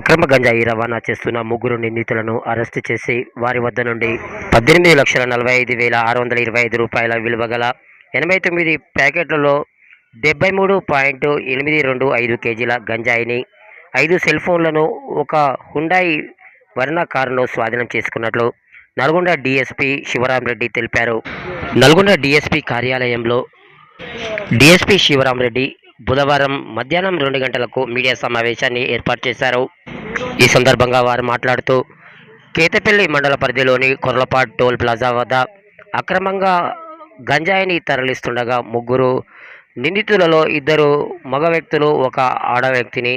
అక్రమ గంజాయి రవాణా చేస్తున్న ముగ్గురు నిందితులను అరెస్టు చేసి వారి వద్ద నుండి పద్దెనిమిది లక్షల నలభై ఐదు వేల ఆరు వందల ఇరవై ఐదు రూపాయల విలువ గల ఎనభై తొమ్మిది ప్యాకెట్లలో డెబ్బై మూడు పాయింట్ ఎనిమిది రెండు ఐదు కేజీల గంజాయిని ఐదు సెల్ ఫోన్లను ఒక హుండాయి వర్ణ కారును స్వాధీనం చేసుకున్నట్లు నల్గొండ డీఎస్పీ శివరామరెడ్డి తెలిపారు. నల్గొండ డీఎస్పీ కార్యాలయంలో డీఎస్పీ శివరామరెడ్డి బుధవారం మధ్యాహ్నం రెండు గంటలకు మీడియా సమావేశాన్ని ఏర్పాటు చేశారు. ఈ సందర్భంగా వారు మాట్లాడుతూ కేతపల్లి మండల పరిధిలోని కొర్లపాడు టోల్ ప్లాజా వద్ద అక్రమంగా గంజాయిని తరలిస్తుండగా ముగ్గురు నిందితులలో ఇద్దరు మగ వ్యక్తులు ఒక ఆడ వ్యక్తిని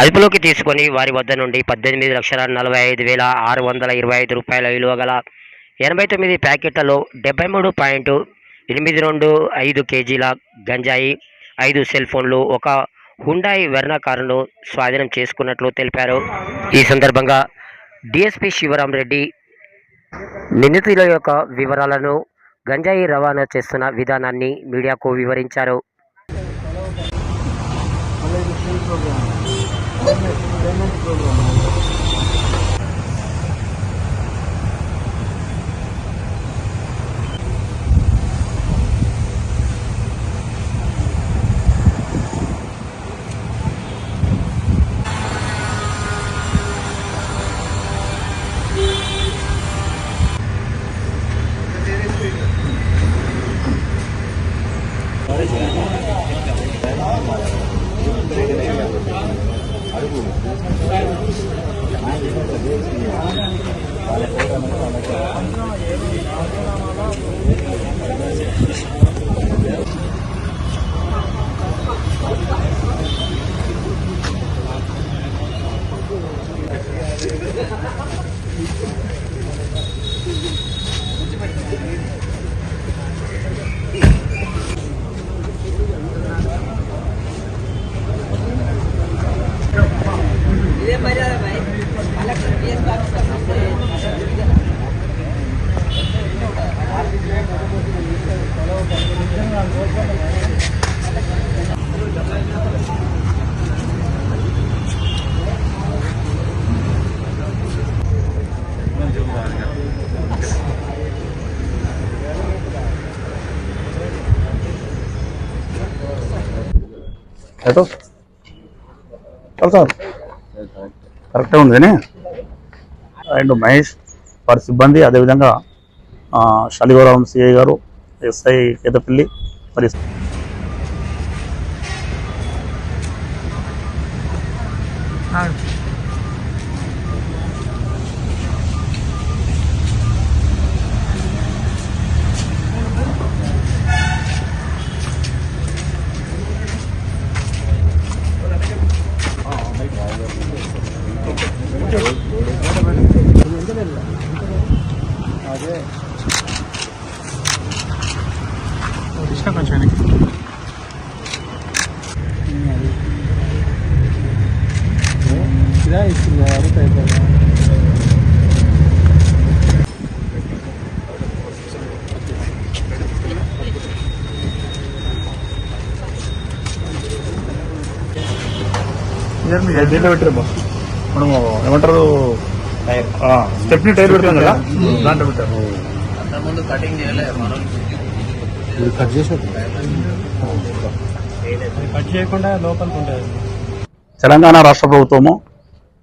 అదుపులోకి తీసుకొని వారి వద్ద నుండి పద్దెనిమిది లక్షల నలభై ఐదు వేల ఆరు వందల ఇరవై ఐదు రూపాయల విలువ గల ఎనభై తొమ్మిది ప్యాకెట్లలో డెబ్బై మూడు పాయింట్ ఎనిమిది రెండు ఐదు కేజీల గంజాయి ఐదు సెల్ ఫోన్లు ఒక హుండాయి వెర్నా కారును స్వాధీనం చేసుకున్నట్లు తెలిపారు. ఈ సందర్భంగా డిఎస్పి శివరాం రెడ్డి నిందితుల యొక్క వివరాలను గంజాయి రవాణా చేస్తున్న విధానాన్ని మీడియాకు వివరించారు. ఎటు సార్ కరెక్ట్గా ఉంది అండ్ మహేష్ వారి సిబ్బంది అదేవిధంగా ఆ, శాలిగౌరవం సిఐ గారు ఎస్ఐ కేతపల్లి మరి దీంట్లో పెట్టారు మనము ఏమంటారు? స్టెప్ని టైర్ పెడతాం కదా? దాంట్లో పెట్టారు. ముందు కటింగ్ చేయలేదు మనం కట్ చేయకుండా లోపలికి ఉంటుంది తెలంగాణ రాష్ట్ర ప్రభుత్వము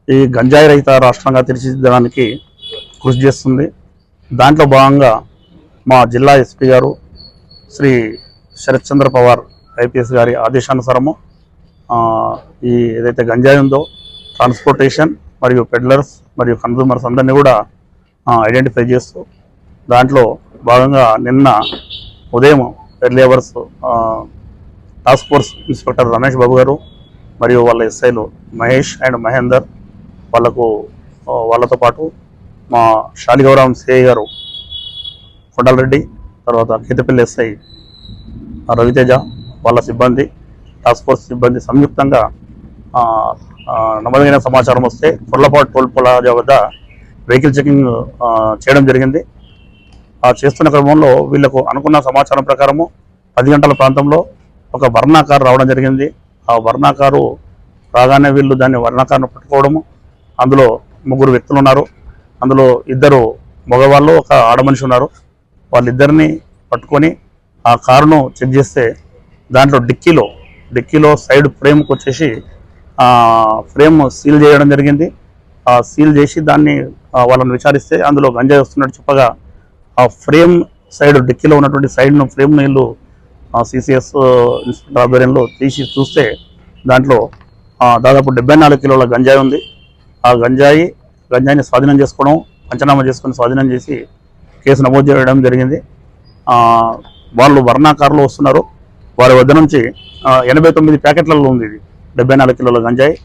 ఈ గంజాయి రహిత రాష్ట్రంగా తీర్చిదిద్దడానికి కృషి చేస్తుంది. దాంట్లో భాగంగా మా జిల్లా ఎస్పీ గారు శ్రీ శరత్ చంద్ర పవార్ ఐపీఎస్ గారి ఆదేశానుసారము ఆ, ఈ ఏదైతే గంజాయి ఉందో ట్రాన్స్పోర్టేషన్ మరియు పెడ్లర్స్ మరియు కన్సూమర్స్ అందరినీ కూడా ఐడెంటిఫై చేస్తూ దాంట్లో భాగంగా నిన్న ఉదయం early hours task force inspector Ramesh Babu గారు మరియు వాళ్ళ ఎస్ఐలు మహేష్ అండ్ మహేందర్ వాళ్ళకు వాళ్ళతో పాటు మా శాలిగౌరవం సిఐ గారు కొండలరెడ్డి తర్వాత కేతపల్లి ఎస్ఐ రవితేజ వాళ్ళ సిబ్బంది టాస్క్ ఫోర్స్ సిబ్బంది సంయుక్తంగా నమోదైన సమాచారం వస్తే కొర్లపాటు టోల్ ప్లాజా వద్ద వెహికల్ చెకింగ్ చేయడం జరిగింది. ఆ చేస్తున్న క్రమంలో వీళ్ళకు అనుకున్న సమాచారం ప్రకారము పది గంటల ప్రాంతంలో ఒక వర్ణా కారు రావడం జరిగింది. ఆ వర్ణా కారు రాగానే వీళ్ళు దాన్ని వర్ణకాన్ని పట్టుకోవడము అందులో ముగ్గురు వ్యక్తులు ఉన్నారు. అందులో ఇద్దరు మగవాళ్ళు ఒక ఆడమనిషి ఉన్నారు. వాళ్ళిద్దరిని పట్టుకొని ఆ కారును చెక్ చేస్తే దాంట్లో డిక్కీలో డిక్కీలో సైడ్ ఫ్రేమ్కి వచ్చేసి ఫ్రేమ్ సీల్ చేయడం జరిగింది. ఆ సీల్ చేసి దాన్ని వాళ్ళని విచారిస్తే అందులో గంజాయి వస్తున్నట్టు చెప్పగా ఆ ఫ్రేమ్ సైడ్ డిక్కీలో ఉన్నటువంటి సైడ్ను ఫ్రేమ్ నీళ్ళు సిసిఎస్ ఇన్స్పెక్టర్ ఆధ్వర్యంలో తీసి చూస్తే దాంట్లో దాదాపు డెబ్బై నాలుగు కిలోల గంజాయి ఉంది. ఆ గంజాయి గంజాయిని స్వాధీనం చేసుకోవడం పంచనామా చేసుకుని స్వాధీనం చేసి కేసు నమోదు చేయడం జరిగింది. వాళ్ళు వర్ణాకారులు వస్తున్నారు. వారి వద్ద నుంచి ఎనభై తొమ్మిది ప్యాకెట్లలో ఉంది ఇది. డెబ్బై నాలుగు కిలోల గంజాయి.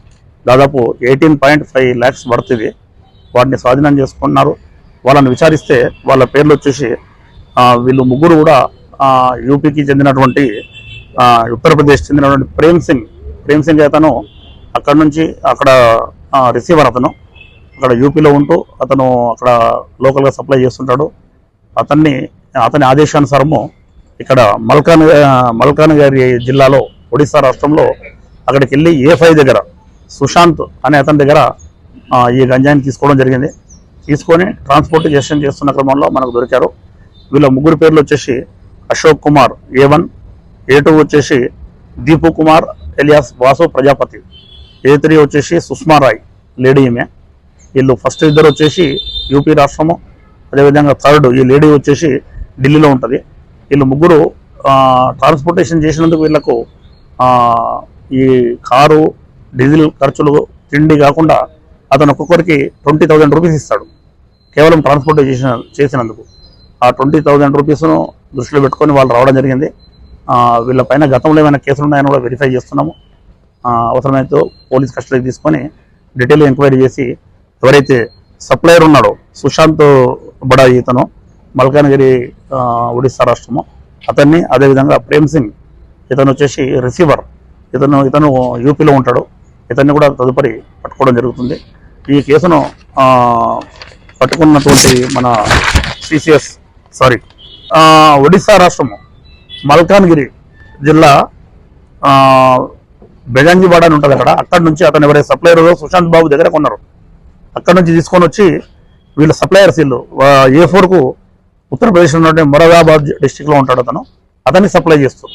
దాదాపు eighteen point five lakhs worth ఇది వాటిని స్వాధీనం చేసుకున్నారు. వాళ్ళని విచారిస్తే వాళ్ళ పేర్లు వచ్చేసి వీళ్ళు ముగ్గురు కూడా యూపీకి చెందినటువంటి ఉత్తరప్రదేశ్ చెందినటువంటి ప్రేమ్ సింగ్ ప్రేమ్ సింగ్ అతను అక్కడ నుంచి అక్కడ రిసీవర్ అతను. అక్కడ యూపీలో ఉంటూ అతను అక్కడ లోకల్గా సప్లై చేస్తుంటాడు. అతన్ని అతని ఆదేశానుసారము ఇక్కడ మల్కాన్ మల్కాన్గిరి జిల్లాలో ఒడిశా రాష్ట్రంలో అక్కడికి వెళ్ళి ఏ ఫైవ్ దగ్గర సుశాంత్ అనే అతని దగ్గర ఈ గంజాయిని తీసుకోవడం జరిగింది. తీసుకొని ట్రాన్స్పోర్టేషన్ చేస్తున్న క్రమంలో మనకు దొరికారు. వీళ్ళ ముగ్గురు పేర్లు వచ్చేసి Ashok Kumar A one A two వచ్చేసి Deepu Kumar alias Vasu Prajapati. A three వచ్చేసి సుష్మా రాయ్ లేడీ ఈమె. వీళ్ళు ఫస్ట్ ఇద్దరు వచ్చేసి యూపీ రాష్ట్రము అదేవిధంగా థర్డ్ ఈ లేడీ వచ్చేసి ఢిల్లీలో ఉంటుంది. వీళ్ళు ముగ్గురు ట్రాన్స్పోర్టేషన్ చేసినందుకు వీళ్ళకు ఈ కారు డీజిల్ ఖర్చులు తిండి కాకుండా అతను ఒక్కొక్కరికి ట్వంటీ థౌజండ్ రూపీస్ ఇస్తాడు. కేవలం ట్రాన్స్పోర్టేషన్ చేసినందుకు. ఆ ట్వంటీ థౌజండ్ రూపీస్ను దృష్టిలో పెట్టుకొని వాళ్ళు రావడం జరిగింది. వీళ్ళపైన గతంలో ఏమైనా కేసులు ఉన్నాయని కూడా వెరిఫై చేస్తున్నాము. అవసరమైతే పోలీస్ కస్టడీకి తీసుకొని డీటెయిల్ ఎంక్వైరీ చేసి ఎవరైతే సప్లయర్ ఉన్నాడో సుశాంత్ బడా ఇతను మల్కానగిరి ఒడిస్సా రాష్ట్రము అతన్ని అదేవిధంగా ప్రేమ్ సింగ్ ఇతను వచ్చేసి రిసీవర్ ఇతను ఇతను యూపీలో ఉంటాడు. ఇతన్ని కూడా తదుపరి పట్టుకోవడం జరుగుతుంది. ఈ కేసును పట్టుకున్నటువంటి మన సిసిఎస్ సారీ ఒడిస్సా రాష్ట్రము మల్కాన్గిరి జిల్లా ఆ, బెగంజివాడ అని ఉంటుంది అక్కడ. అక్కడ నుంచి అతను ఎవరైతే సప్లయర్ సుశాంత్ బాబు దగ్గర కొన్నారు. అక్కడ నుంచి తీసుకొని వచ్చి వీళ్ళ సప్లయర్స్ వీళ్ళు ఏ ఫోర్కు ఉత్తరప్రదేశ్ ఉన్నటువంటి మొరాదాబాద్ డిస్టిక్లో ఉంటాడు అతను. అతన్ని సప్లై చేస్తారు